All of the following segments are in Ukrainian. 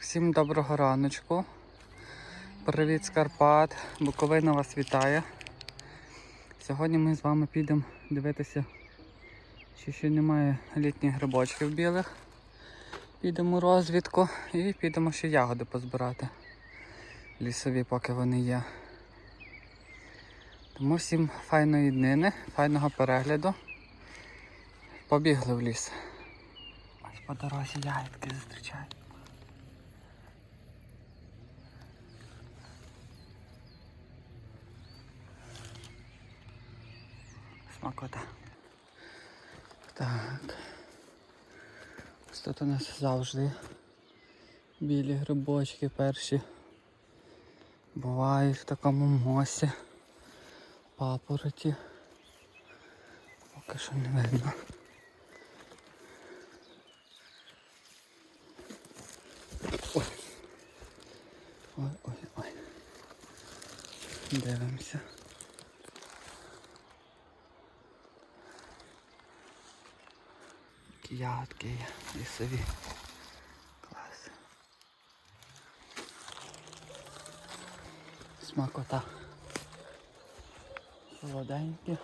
Всім доброго раночку. Привіт з Карпат. Буковина вас вітає. Сьогодні ми з вами підемо дивитися, чи ще немає літніх грибочків білих. Підемо у розвідку і підемо ще ягоди позбирати. Лісові, поки вони є. Тому всім файної днини, файного перегляду. Побігли в ліс. Ось по дорозі ягідки зустрічають. Смакота. Так. Ось тут у нас завжди білі грибочки перші. Бувають в такому мосі. Папороті. Поки що не видно. Ой. Ой, ой, ой. Дивимося. Такі ягодки є лісові. Клас. Смакота. Солоденькі.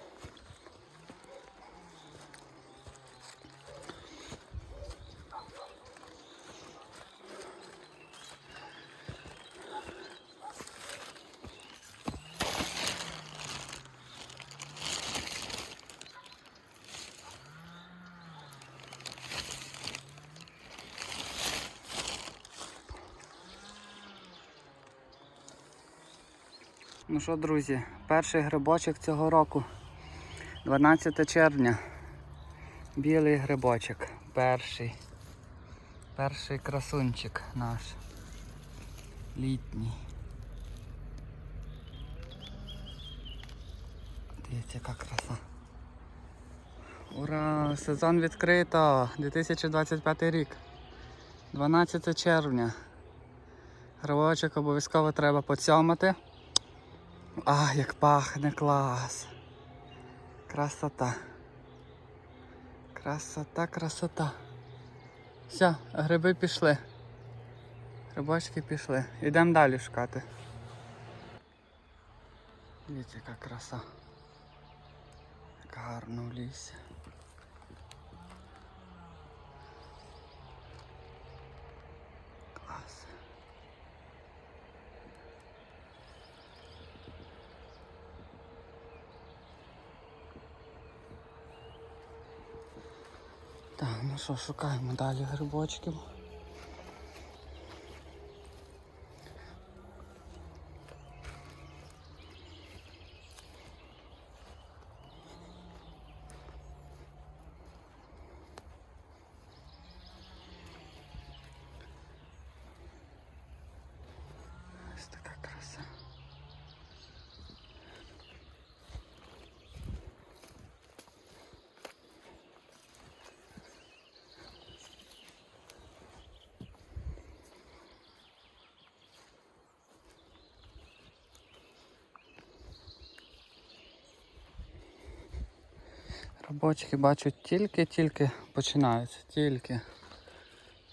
Ну що, друзі, перший грибочок цього року. 12 червня. Білий грибочок. Перший. Перший красунчик наш. Літній. Дивіться, яка краса. Ура! Сезон відкрито! 2025 рік. 12 червня. Грибочок обов'язково треба поцьомати. А, як пахне клас. Красота. Красота, красота. Все, гриби пішли. Грибочки пішли. Йдемо далі шукати. Дивіться, яка краса. Як гарно в лісі. Клас. Так, ну що, шукаємо далі грибочків. Ось така краса. Робочки бачу тільки-тільки починаються, тільки.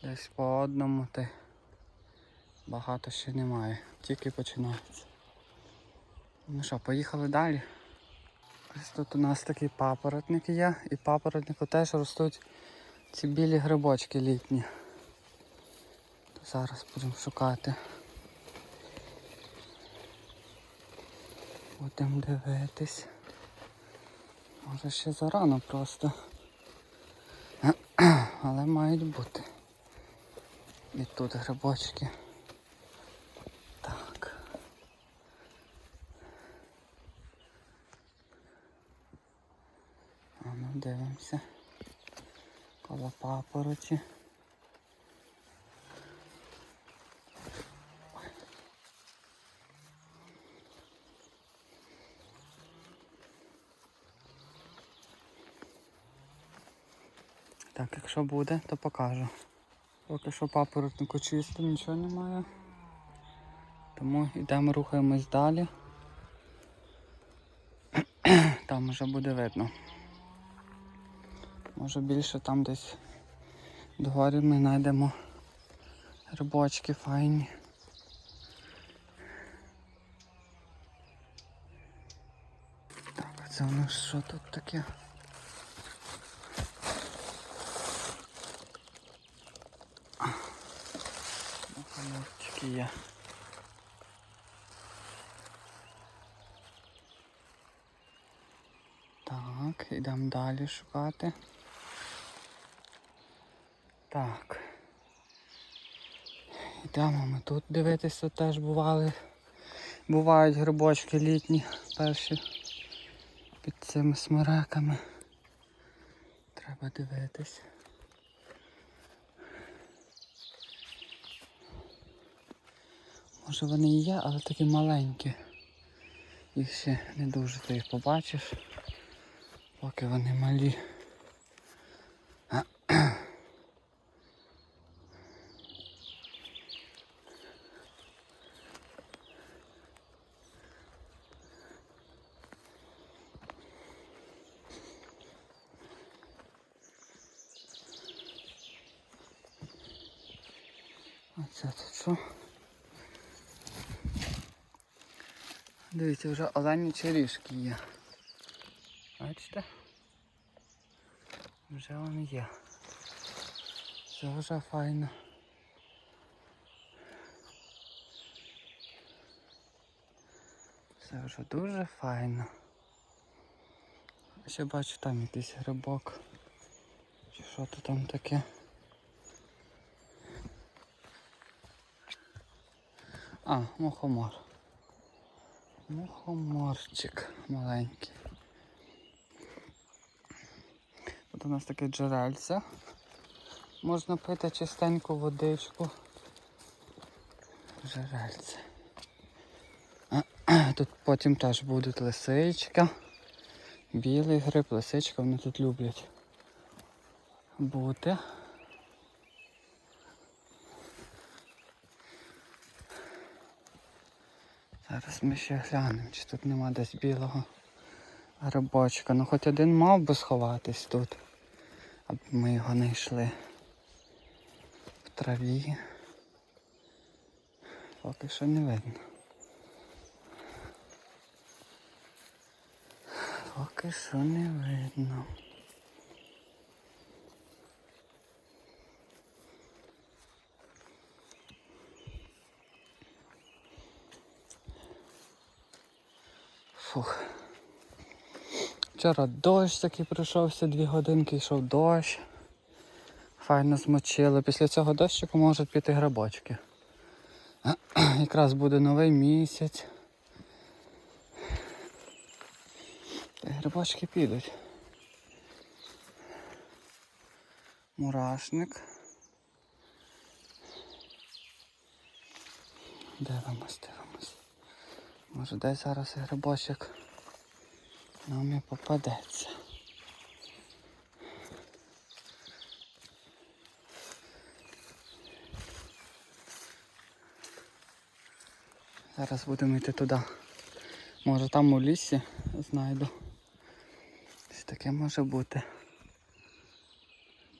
Десь по одному й багато ще немає, тільки починається. Ну що, поїхали далі. Ось тут у нас такі папоротники є, і папоротнику теж ростуть ці білі грибочки літні. Зараз будемо шукати. Будемо дивитись. Може ще зарано просто. Але мають бути. І тут грибочки. Так. А ну дивимося. Коло папороті. Так, якщо буде, то покажу. Поки що папоротнику чисто, нічого немає. Тому йдемо, рухаємось далі. Там вже буде видно. Може більше там десь догорі ми знайдемо Грибочки файні. Так, а це у нас що тут таке? Є. Так, йдемо далі шукати. Так. Йдемо ми тут дивитися, теж бували. Бувають грибочки літні перші під цими смиреками. Треба дивитись. Може вони і є, але такі маленькі. Їх ще не дуже ти їх побачиш, поки вони малі. А це тут що? Дивіться, вже олені черішки є. Бачите? Вже вони є. Це вже файно. Це вже дуже файно. Ще бачу там якийсь грибок. Чи що то там таке? А, мухомор. Мухоморчик маленький. Тут у нас таке джерельце. Можна пити чистеньку водичку. Джерельце. Тут потім теж будуть лисичка. Білий гриб, лисичка, вони тут люблять бути. Зараз ми ще глянемо, чи тут нема десь білого грибочка. Ну хоч один мав би сховатись тут, аби ми його не йшли в траві. Поки що не видно. Поки що не видно. Фух. Вчора дощ такий пройшовся, дві годинки йшов дощ. Файно змочили. Після цього дощику можуть піти грибочки. Якраз буде новий місяць. Грибочки підуть. Мурашник. Дивимось, дивимось. Може десь зараз грибочок нам і попадеться. Зараз будемо йти туди. Може там у лісі знайду. Щось таке може бути.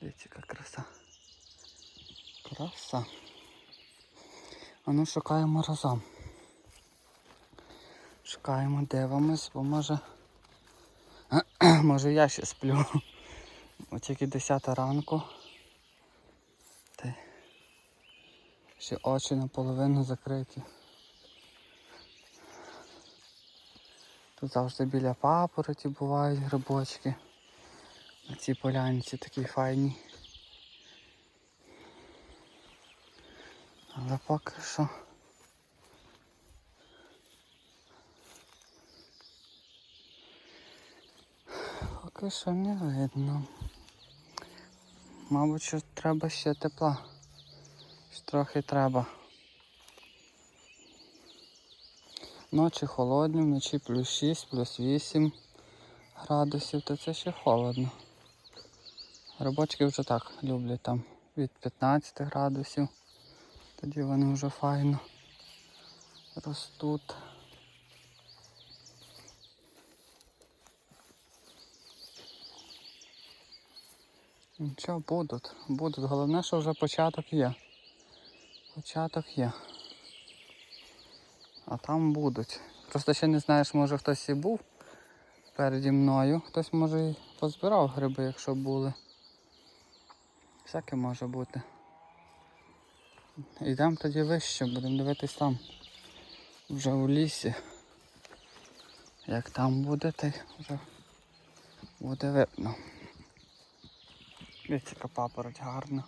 Дивіться, яка краса. Краса. А ну шукаємо разом. Шукаємо, дивимось, бо може... може я ще сплю. О тільки 10 ранку. Та ще очі наполовину закриті. Тут завжди біля папороті бувають грибочки. На цій полянці такі файні. Але поки що. Поки що не видно. Мабуть, що треба ще тепла. Ще трохи треба. Ночі холодні, вночі плюс 6, плюс 8 градусів, то це ще холодно. Грибочки вже так люблять там від 15 градусів. Тоді вони вже файно ростуть. Нічого будуть, будуть. Головне, що вже початок є. Початок є. А там будуть. Просто ще не знаєш, може хтось і був переді мною. Хтось може і позбирав гриби, якщо були. Всяке може бути. Йдемо тоді вище, будемо дивитись там. Вже у лісі. Як там буде, то вже буде видно. Дивіться, яка папороть гарна.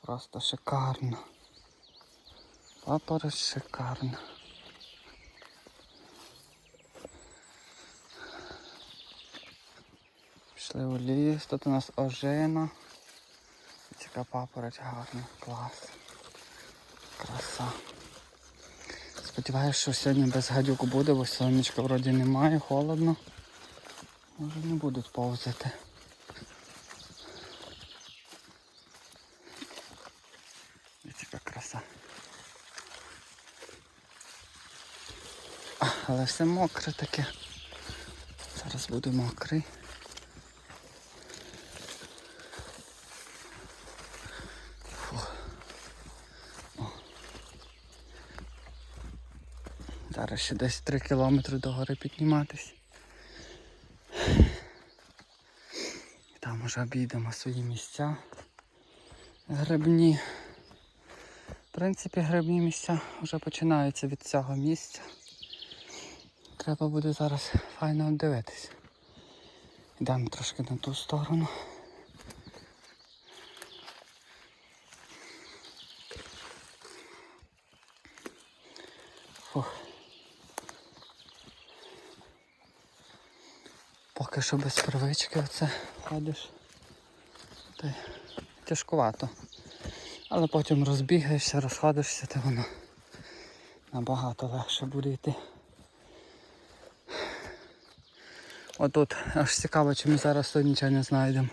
Просто шикарна. Папороть шикарна. Пішли у ліс, тут у нас ожина. Дивіться, яка папороть гарна, клас. Краса. Сподіваюсь, що сьогодні без гадюк буде, бо сонечка вроді немає, холодно. Може не будуть повзати. Дивіться, яка краса. А, але все мокре таке. Зараз буде мокрий. Зараз ще десь 3 кілометри до гори підніматись. Там уже обійдемо свої місця. Грибні. В принципі, грибні місця вже починаються від цього місця. Треба буде зараз файно дивитись. Йдемо трошки на ту сторону. Фух. Поки що без привички оце ходиш. Та тяжкувато. Але потім розбігаєшся, розходишся, то воно набагато легше буде йти. Отут аж цікаво, чи ми зараз тут нічого не знайдемо.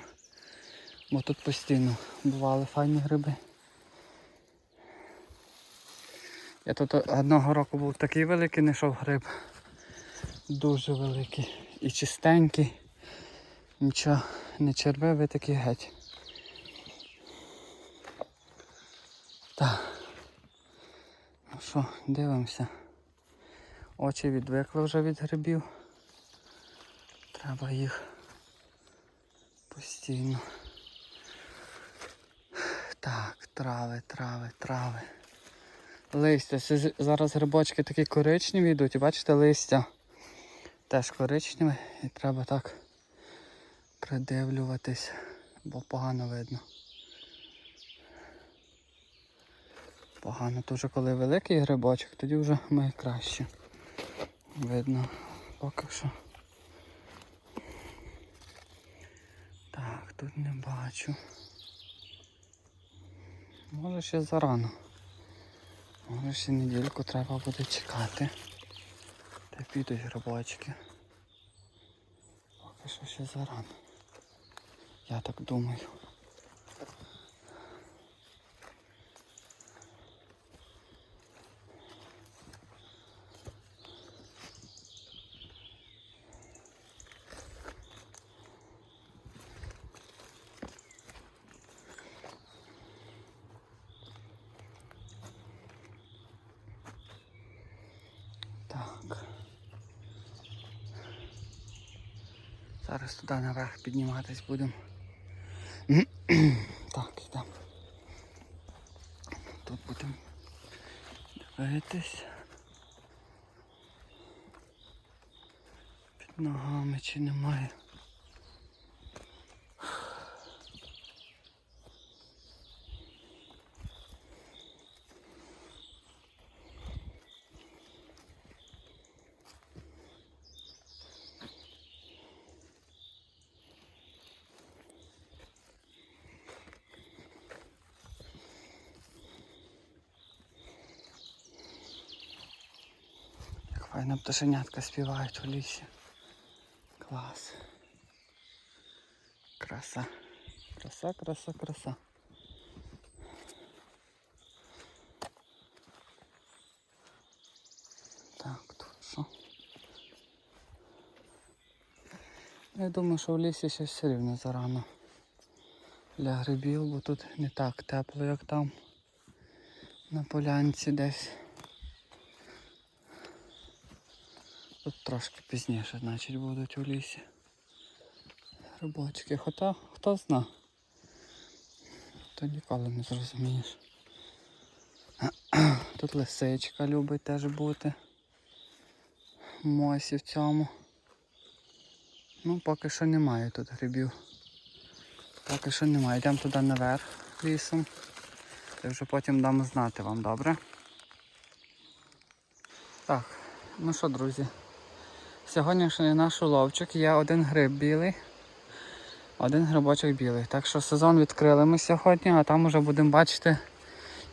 Бо тут постійно бували файні гриби. Я тут одного року був такий великий, знайшов гриб. Дуже великий. І чистенький. Нічого не червивий такий геть. Так. Ну що, дивимося. Очі відвикли вже від грибів. Треба їх постійно. Так, трави, трави, трави. Листя. Зараз грибочки такі коричневі йдуть, бачите, листя теж коричневе і треба так придивлюватись, бо погано видно. Погано, то вже коли великий грибочок, тоді вже має краще. Видно поки що. Так, тут не бачу. Може ще зарано. Може ще недільку треба буде чекати. Та підуть грибочки. Поки що ще зарано. Я так думаю. Зараз туди наверх підніматись будемо. так, йдемо. Тут будемо дивитись. Під ногами чи немає. Як файно пташенятка співають у лісі. Клас. Краса. Краса, краса, краса. Так, тут що? Я думаю, що в лісі ще все рівно зарано. Для грибів, бо тут не так тепло, як там. На полянці десь. Тут трошки пізніше, значить, будуть у лісі. Грибочки. Хоча хто зна. То ніколи не зрозумієш. Тут лисичка любить теж бути. Мосі в цьому. Ну, поки що немає тут грибів. Поки що немає. Йдемо туди наверх лісом. І вже потім дам знати вам, добре? Так, ну що, друзі. Сьогоднішній наш уловчик є один гриб білий. Один грибочок білий. Так що сезон відкрили ми сьогодні, а там вже будемо бачити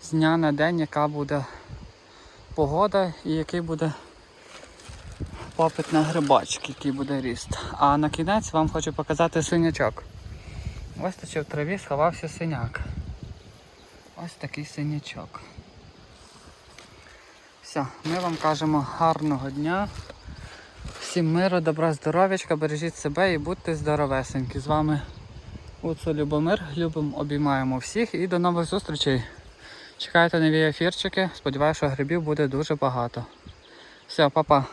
з дня на день, яка буде погода і який буде попит на грибочки, який буде ріст. А на кінець вам хочу показати синячок. Ось тут в траві сховався синяк. Ось такий синячок. Все, ми вам кажемо гарного дня. Всім миру, добра, здоров'ячка, бережіть себе і будьте здоровесенькі. З вами Уцо Любомир. Любимо, обіймаємо всіх і до нових зустрічей. Чекайте нові ефірчики. Сподіваюся, що грибів буде дуже багато. Все, па-па.